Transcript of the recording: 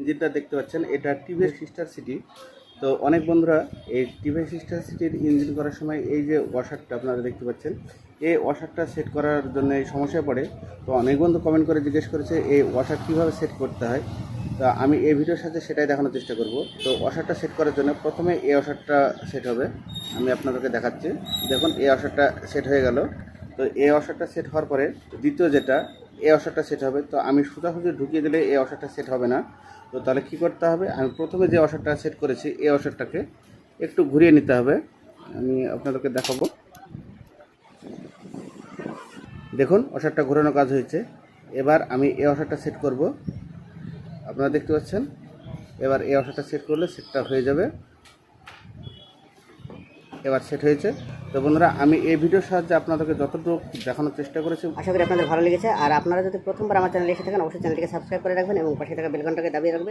ইঞ্জিনটা দেখতে পাচ্ছেন, এটা টিভিএস সিস্টার সিটি। তো অনেক বন্ধুরা এই টিভিএস সিস্টার সিটির ইঞ্জিন করার সময় এই যে ওয়াশারটা আপনারা দেখতে পাচ্ছেন, এই ওয়াশারটা সেট করার জন্য সমস্যায় পড়ে। তো অনেক বন্ধু কমেন্ট করে জিজ্ঞেস করেছে, এই ওয়াশার কীভাবে সেট করতে হয়? তো আমি এই ভিডিওর সাথে সেটাই দেখানোর চেষ্টা করব। তো ওয়াশারটা সেট করার জন্য প্রথমে এই ওয়াশারটা সেট হবে। আমি আপনাদেরকে দেখাচ্ছি। দেখুন, এই ওয়াশারটা সেট হয়ে গেল। তো এই ওয়াশারটা সেট হওয়ার পরে দ্বিতীয় যেটা এই ওয়াশারটা সেট হবে। তো আমি সোজাসুজি ঢুকিয়ে দিলে এই ওয়াশারটা সেট হবে না। তো তাহলে কী করতে হবে? আমি প্রথমে যে ওয়াশারটা সেট করেছি এই ওয়াশারটাকে একটু ঘুরিয়ে নিতে হবে। আমি আপনাদেরকে দেখাবো। দেখুন ওয়াশারটা ঘোরানো কাজ হয়েছে। এবার আমি এই ওয়াশারটা সেট করব। আপনারা দেখতে পাচ্ছেন? এবার এই ওয়াশারটা সেট করলে সেটটা হয়ে যাবে। এবার সেট হয়েছে। তো বন্ধুরা, আমি এই ভিডিওর সাহায্যে আপনাদেরকে যতটুকু দেখানোর চেষ্টা করেছি, আশা করি আপনাদের ভালো লেগেছে। আর আপনারা যদি প্রথমবার আমার চ্যানেলে এসে থাকেন, অবশ্যই চ্যানেলটিকে সাবস্ক্রাইব করে রাখবেন এবং পাশে থাকা বেলকনটাকে দাবিয়ে রাখবেন।